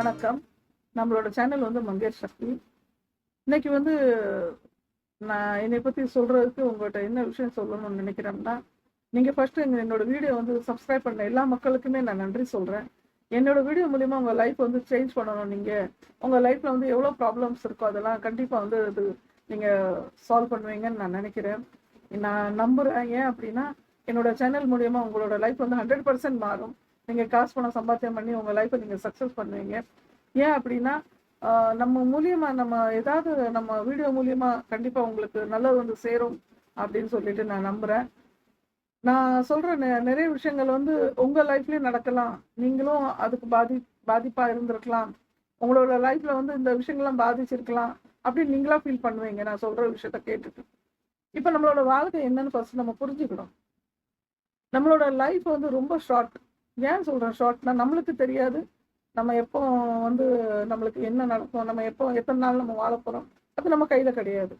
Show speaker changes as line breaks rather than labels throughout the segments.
வணக்கம். நம்மளோட சேனல் வந்து மங்கேஷ் சக்தி. இன்னைக்கு வந்து நான் என்னை பற்றி சொல்கிறதுக்கு உங்கள்கிட்ட என்ன விஷயம் சொல்லணும்னு நினைக்கிறேன்னா நீங்கள் ஃபஸ்ட்டு என்னோட வீடியோ வந்து சப்ஸ்கிரைப் பண்ண எல்லா மக்களுக்குமே நான் நன்றி சொல்கிறேன் என்னோட வீடியோ மூலிமா உங்கள் லைஃப் வந்து சேஞ்ச் பண்ணணும். நீங்கள் உங்கள் லைஃப்பில் வந்து எவ்வளோ ப்ராப்ளம்ஸ் இருக்கோ அதெல்லாம் கண்டிப்பாக வந்து அது நீங்கள் சால்வ் பண்ணுவீங்கன்னு நான் நினைக்கிறேன். நான் நம்புகிறேன் ஏன் அப்படின்னா என்னோட சேனல் மூலியமா உங்களோட லைஃப் வந்து ஹண்ட்ரட் பர்சன்ட் மாறும். நீங்கள் காசு பணம் சம்பாத்தியம் பண்ணி உங்கள் லைஃப்பை நீங்கள் சக்ஸஸ் பண்ணுவீங்க. ஏன் அப்படின்னா நம்ம மூலியமாக நம்ம ஏதாவது நம்ம வீடியோ மூலியமாக கண்டிப்பாக உங்களுக்கு நல்லது வந்து சேரும் அப்படின்னு சொல்லிட்டு நான் நம்புகிறேன் நான் சொல்கிற நெ நிறைய விஷயங்கள் வந்து உங்கள் லைஃப்லேயும் நடக்கலாம். நீங்களும் அதுக்கு பாதி பாதிப்பாக இருந்திருக்கலாம். உங்களோட லைஃப்பில் வந்து இந்த விஷயங்கள்லாம் பாதிச்சிருக்கலாம் அப்படின்னு நீங்களா ஃபீல் பண்ணுவீங்க நான் சொல்கிற விஷயத்த கேட்டுட்டு. இப்போ நம்மளோட வாழ்க்கை என்னன்னு ஃபர்ஸ்ட் நம்ம புரிஞ்சுக்கணும். நம்மளோட லைஃப் வந்து ரொம்ப ஷார்ட் ஏன் சொல்கிறேன் ஷார்ட்னா நம்மளுக்கு தெரியாது. நம்ம எப்போ வந்து நம்மளுக்கு என்ன நடக்கும்? நம்ம எப்போ எத்தனை நாள் நம்ம வாழ போகிறோம் அது நம்ம கையில் கிடையாது.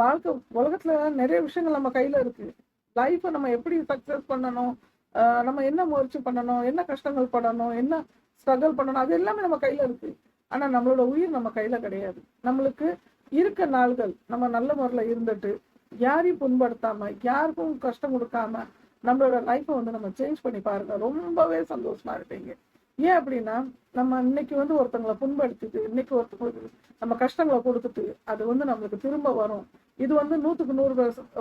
வாழ்க்கை உலகத்தில் நிறைய விஷயங்கள் நம்ம கையில் இருக்குது லைஃப்பை நம்ம எப்படி சக்ஸஸ் பண்ணணும்? நம்ம என்ன முயற்சி பண்ணணும்? என்ன கஷ்டங்கள் படணும்? என்ன ஸ்ட்ரகிள் பண்ணணும்? அது எல்லாமே நம்ம கையில் இருக்குது ஆனால் நம்மளோட உயிர் நம்ம கையில் கிடையாது. நம்மளுக்கு இருக்க நாள்கள் நம்ம நல்ல முறையில் இருந்துட்டு யாரையும் புண்படுத்தாமல் யாருக்கும் கஷ்டம் கொடுக்காம நம்மளோட லைஃப்பை வந்து நம்ம சேஞ்ச் பண்ணி பாருங்க. ரொம்பவே சந்தோஷமா இருப்பீங்க. ஏன் அப்படின்னா நம்ம இன்னைக்கு வந்து ஒருத்தங்களை புண்படுத்திட்டு இன்னைக்கு ஒருத்தங்களுக்கு நம்ம கஷ்டங்களை கொடுத்துட்டு அது வந்து நம்மளுக்கு திரும்ப வரும். இது வந்து நூற்றுக்கு நூறு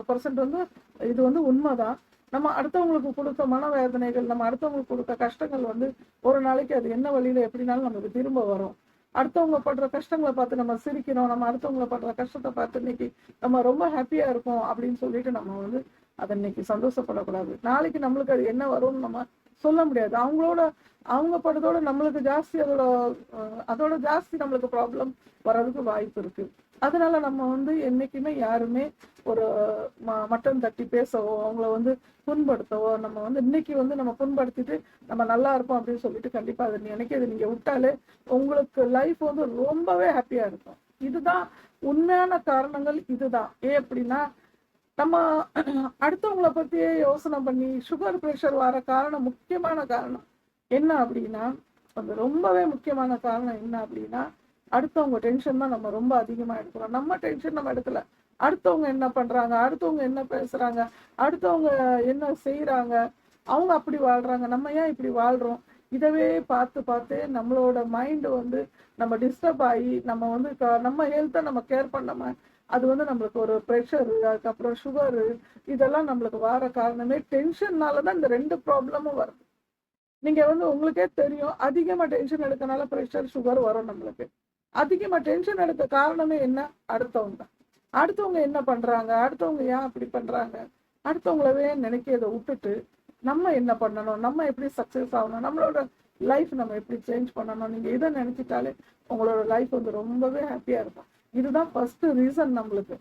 பர்சன்ட் வந்து இது வந்து உண்மைதான். நம்ம அடுத்தவங்களுக்கு கொடுத்த மனவேதனைகள் நம்ம அடுத்தவங்களுக்கு கொடுத்த கஷ்டங்கள் வந்து ஒரு நாளைக்கு அது என்ன வழியில எப்படினாலும் நமக்கு திரும்ப வரும். அடுத்தவங்க படுற கஷ்டங்களை பார்த்து நம்ம சிரிக்கிறோம். நம்ம அடுத்தவங்களை படுற கஷ்டத்தை பார்த்து இன்னைக்கு நம்ம ரொம்ப ஹாப்பியா இருக்கோம் அப்படின்னு சொல்லிட்டு நம்ம வந்து அதை இன்னைக்கு சந்தோஷப்படக்கூடாது. நாளைக்கு நம்மளுக்கு அது என்ன வரும்னு நம்ம சொல்ல முடியாது. அவங்களோட அவங்க படுறதோட நம்மளுக்கு ஜாஸ்தி அதோட அதோட ஜாஸ்தி நம்மளுக்கு ப்ராப்ளம் வர்றதுக்கு வாய்ப்பு இருக்கு. அதனால நம்ம வந்து என்னைக்குமே யாருமே ஒரு ம- தட்டி பேசவோ அவங்கள வந்து புண்படுத்தவோ நம்ம வந்து இன்னைக்கு வந்து நம்ம புண்படுத்திட்டு நம்ம நல்லா இருப்போம் அப்படின்னு சொல்லிட்டு கண்டிப்பா அதை நினைக்க இதை நீங்க விட்டாலே உங்களுக்கு லைஃப் வந்து ரொம்பவே ஹாப்பியா இருக்கும். இதுதான் உண்மையான காரணங்கள் இதுதான். ஏன் அப்படின்னா நம்ம அடுத்தவங்கள பற்றியே யோசனை பண்ணி சுகர் ப்ரெஷர் வர காரணம் முக்கியமான காரணம் என்ன அப்படின்னா அது ரொம்பவே முக்கியமான காரணம் என்ன அப்படின்னா அடுத்தவங்க டென்ஷன் தான் நம்ம ரொம்ப அதிகமாக எடுக்கிறோம். நம்ம டென்ஷன் நம்ம எடுக்கல. அடுத்தவங்க என்ன பண்றாங்க? அடுத்தவங்க என்ன பேசுறாங்க? அடுத்தவங்க என்ன செய்யறாங்க அவங்க அப்படி வாழ்றாங்க. நம்ம ஏன் இப்படி வாழ்கிறோம் இதவே பார்த்து பார்த்து நம்மளோட மைண்ட் வந்து நம்ம டிஸ்டர்ப் ஆகி நம்ம வந்து க- நம்ம ஹெல்த்தை நம்ம கேர் பண்ணாம அது வந்து நம்மளுக்கு ஒரு ப்ரெஷரு அதுக்கப்புறம் சுகரு இதெல்லாம் நம்மளுக்கு வர காரணமே டென்ஷன்னால தான் இந்த ரெண்டு ப்ராப்ளமும் வருது. நீங்கள் வந்து உங்களுக்கே தெரியும் அதிகமாக டென்ஷன் எடுக்கனால ப்ரெஷர் சுகர் வரும் நம்மளுக்கு. அதிகமாக டென்ஷன் எடுக்க காரணமே என்ன? அடுத்தவங்க. அடுத்தவங்க என்ன பண்ணுறாங்க அடுத்தவங்க ஏன் அப்படி பண்ணுறாங்க அடுத்தவங்களவே நினைக்கிறத விட்டுட்டு நம்ம என்ன பண்ணணும்? நம்ம எப்படி சக்ஸஸ் ஆகணும்? நம்மளோட லைஃப் நம்ம எப்படி சேஞ்ச் பண்ணணும்? நீங்கள் இதை நினச்சிட்டாலே உங்களோட லைஃப் வந்து ரொம்பவே ஹாப்பியாக இருக்கும். இதுதான் ஃபர்ஸ்ட் ரீசன் நம்மளுக்கு.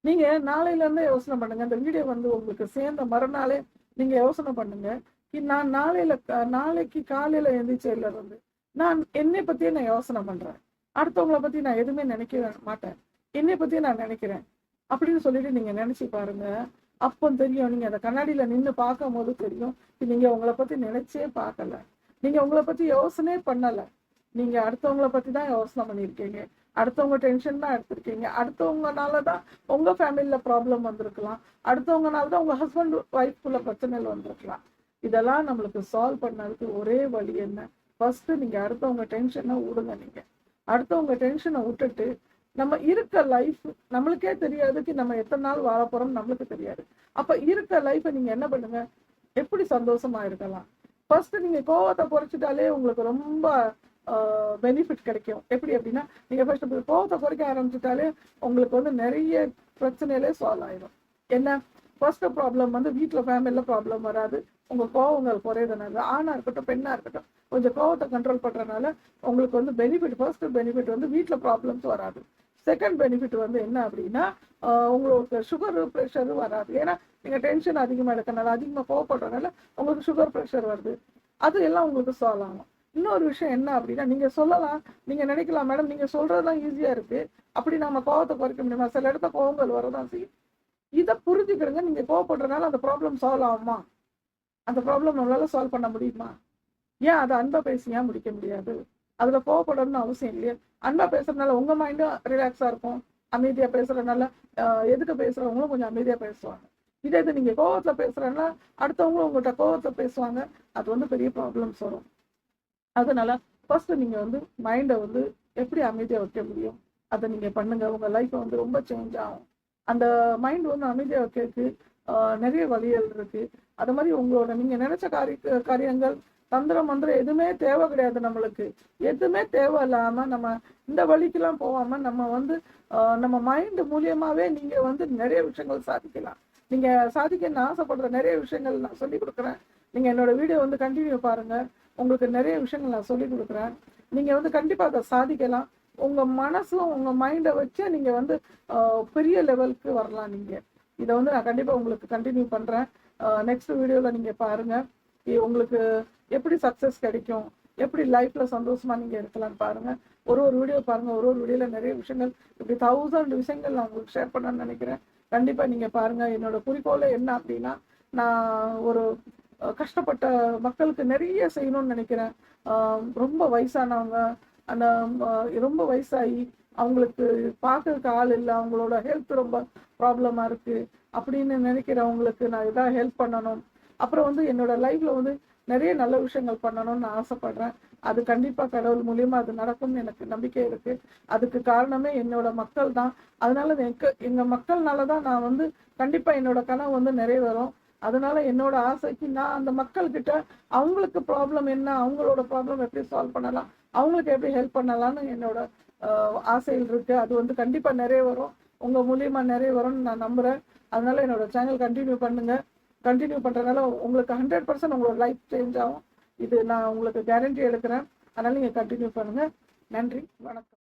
நீங்க நாளையிலேருந்து யோசனை பண்ணுங்க. இந்த வீடியோ வந்து உங்களுக்கு சேர்ந்த மறுநாளே நீங்க யோசனை பண்ணுங்க. நான் நாளையில நாளைக்கு காலையில எந்திரிச்சதுல இருந்து நான் என்னை பற்றியே நான் யோசனை பண்றேன். அடுத்தவங்கள பத்தி நான் எதுவுமே நினைக்க மாட்டேன். என்னை பத்தியே நான் நினைக்கிறேன். அப்படின்னு சொல்லிட்டு நீங்க நினைச்சு பாருங்க. அப்போ தெரியும். நீங்க அந்த கண்ணாடியில நின்று பார்க்கும் போது தெரியும். நீங்க உங்களை பத்தி நினைச்சே பார்க்கல. நீங்க உங்களை பத்தி யோசனையே பண்ணல. நீங்க அடுத்தவங்கள பத்தி தான் யோசனை பண்ணியிருக்கீங்க. அடுத்தவங்க டென்ஷன் தான் எடுத்திருக்கீங்க. அடுத்தவங்கனால தான் உங்க ஃபேமிலியில ப்ராப்ளம் வந்திருக்கலாம். அடுத்தவங்கனால தான் உங்க ஹஸ்பண்ட் ஒய்ஃப்குள்ள பிரச்சனைகள் வந்திருக்கலாம். இதெல்லாம் நம்மளுக்கு சால்வ் பண்ணதுக்கு ஒரே வழி என்ன? ஃபஸ்ட்டு நீங்க அடுத்தவங்க டென்ஷனை விடுங்க நீங்க. அடுத்தவங்க டென்ஷனை விட்டுட்டு நம்ம இருக்க லைஃப் நம்மளுக்கே தெரியாதுக்கு நம்ம எத்தனை நாள் வாழ போறோம் நம்மளுக்கு தெரியாது. அப்ப இருக்க லைஃப்பை நீங்க என்ன பண்ணுங்க? எப்படி சந்தோஷமா இருக்கலாம்? ஃபர்ஸ்ட் நீங்க கோவத்தை குறைச்சிட்டாலே உங்களுக்கு ரொம்ப பெனிஃபிட் கிடைக்கும். எப்படி அப்படின்னா நீங்கள் ஃபர்ஸ்ட் கோவத்தை குறைக்க ஆரம்பிச்சிட்டாலே உங்களுக்கு வந்து நிறைய பிரச்சனையிலே சால்வ் ஆயிடும் என்ன? ஃபர்ஸ்ட் ப்ராப்ளம் வந்து வீட்டில் ஃபேமிலியில் ப்ராப்ளம் வராது. உங்கள் கோவங்கள் குறையதுனால ஆணாக இருக்கட்டும் பெண்ணாக இருக்கட்டும் கொஞ்சம் கோவத்தை கண்ட்ரோல் பண்ணுறதுனால உங்களுக்கு வந்து பெனிஃபிட் ஃபர்ஸ்ட் பெனிஃபிட் வந்து வீட்டில் ப்ராப்ளம்ஸ் வராது. செகண்ட் பெனிஃபிட் வந்து என்ன அப்படின்னா உங்களுக்கு சுகர் ப்ரெஷர் வராது. ஏன்னா நீங்கள் டென்ஷன் அதிகமாக எடுக்கிறனால அதிகமாக கோவப்படுறதுனால உங்களுக்கு சுகர் ப்ரெஷர் வருது. அது எல்லாம் உங்களுக்கு சால்வ் ஆகும். இன்னொரு விஷயம் என்ன அப்படின்னா நீங்கள் சொல்லலாம் நீங்கள் நினைக்கலாம் மேடம் நீங்கள் சொல்கிறது தான் ஈஸியாக இருக்குது அப்படி நம்ம கோவத்தை குறைக்க முடியுமா? சில இடத்த கோவங்கள் வரதான் செய்யும். இதை புரிஞ்சுக்கிடுங்க நீங்கள் கோவப்படுறதுனால அந்த ப்ராப்ளம் சால்வ் ஆகுமா? அந்த ப்ராப்ளம் நம்மளால சால்வ் பண்ண முடியுமா? ஏன் அதை அன்பை பேசி ஏன் முடிக்க முடியாது? அதில் கோவப்படணும்னு அவசியம் இல்லையே. அன்பாக பேசுறதுனால உங்கள் மைண்டும் ரிலாக்ஸாக இருக்கும். அமைதியாக பேசுகிறனால எதுக்கு பேசுகிறவங்களும் கொஞ்சம் அமைதியாக பேசுவாங்க. இதே இது நீங்கள் கோவத்தில் பேசுறதுனால அடுத்தவங்களும் உங்கள்கிட்ட கோவத்தில் பேசுவாங்க. அது வந்து பெரிய ப்ராப்ளம்ஸ் வரும். அதனால ஃபர்ஸ்ட் நீங்க வந்து மைண்டை வந்து எப்படி அமைதியா வைக்க முடியும்? அதை நீங்க பண்ணுங்க. உங்க லைஃப் வந்து ரொம்ப சேஞ்ச் ஆகும். அந்த மைண்ட் வந்து அமைதியா வைக்கிறதுக்கு நிறைய வழிகள் இருக்கு. அது மாதிரி உங்களோட நீங்க நினைச்ச காரிய காரியங்கள் தந்திரம் மந்திரம் எதுவுமே தேவை கிடையாது நம்மளுக்கு. எதுவுமே தேவை இல்லாம நம்ம இந்த வழிக்கெல்லாம் போகாம நம்ம வந்து நம்ம மைண்ட் மூலியமாவே நீங்க வந்து நிறைய விஷயங்கள் சாதிக்கலாம். நீங்க சாதிக்கணும்னு ஆசைப்படுற நிறைய விஷயங்கள் நான் சொல்லி கொடுக்குறேன். நீங்க என்னோட வீடியோ வந்து கண்டினியூ பாருங்க. உங்களுக்கு நிறைய விஷயங்கள் நான் சொல்லி கொடுக்குறேன். நீங்கள் வந்து கண்டிப்பாக அதை சாதிக்கலாம். உங்கள் மனசும் உங்கள் மைண்டை வச்சு நீங்கள் வந்து பெரிய லெவலுக்கு வரலாம் நீங்கள் இதை வந்து நான் கண்டிப்பாக உங்களுக்கு கண்டினியூ பண்ணுறேன் நெக்ஸ்ட் வீடியோவில் நீங்கள் பாருங்கள் உங்களுக்கு எப்படி சக்ஸஸ் கிடைக்கும்? எப்படி லைஃப்பில் சந்தோஷமாக நீங்கள் இருக்கலாம்னு பாருங்கள் ஒரு ஒரு வீடியோ பாருங்கள் ஒரு ஒரு வீடியோவில் நிறைய விஷயங்கள். இப்படி தௌசண்ட் விஷயங்கள் நான் உங்களுக்கு ஷேர் பண்ணணும்னு நினைக்கிறேன். கண்டிப்பாக நீங்கள் பாருங்கள் என்னோடய குறிக்கோளே என்ன அப்படின்னா நான் ஒரு கஷ்டப்பட்ட மக்களுக்கு நிறைய செய்யணும்னு நினைக்கிறேன். ரொம்ப வயசானவங்க அந்த ரொம்ப வயசாகி அவங்களுக்கு பார்க்கறதுக்கு ஆள் இல்லை அவங்களோட ஹெல்த் ரொம்ப ப்ராப்ளமாக இருக்குது அப்படின்னு நினைக்கிறவங்களுக்கு நான் இதாக ஹெல்ப் பண்ணணும். அப்புறம் வந்து என்னோட லைஃப்பில் வந்து நிறைய நல்ல விஷயங்கள் பண்ணணும்னு நான் ஆசைப்படுறேன். அது கண்டிப்பாக கடவுள் மூலியமா அது நடக்கும்னு எனக்கு நம்பிக்கை இருக்கு. அதுக்கு காரணமே என்னோட மக்கள் தான். அதனால எனக்கு எங்கள் மக்கள்னால தான் நான் வந்து கண்டிப்பாக என்னோட கனவு வந்து நிறைவேறும். அதனால என்னோட ஆசைக்கு நான் அந்த மக்கள்கிட்ட அவங்களுக்கு ப்ராப்ளம் என்ன அவங்களோட ப்ராப்ளம் எப்படி சால்வ் பண்ணலாம் அவங்களுக்கு எப்படி ஹெல்ப் பண்ணலாம்னு என்னோட ஆசையில் ஆசைகள் இருக்கு. அது வந்து கண்டிப்பா நிறைவேறும் உங்க மூலியமா வரும்னு நான் நம்புறேன். அதனால என்னோட சேனல் கண்டினியூ பண்ணுங்க. கண்டினியூ பண்றதுனால உங்களுக்கு ஹண்ட்ரட் பர்சன்ட் உங்களோட லைஃப் சேஞ்ச் ஆகும். இது நான் உங்களுக்கு கேரண்டி எடுக்கிறேன். அதனால நீங்க கண்டினியூ பண்ணுங்க. நன்றி. வணக்கம்.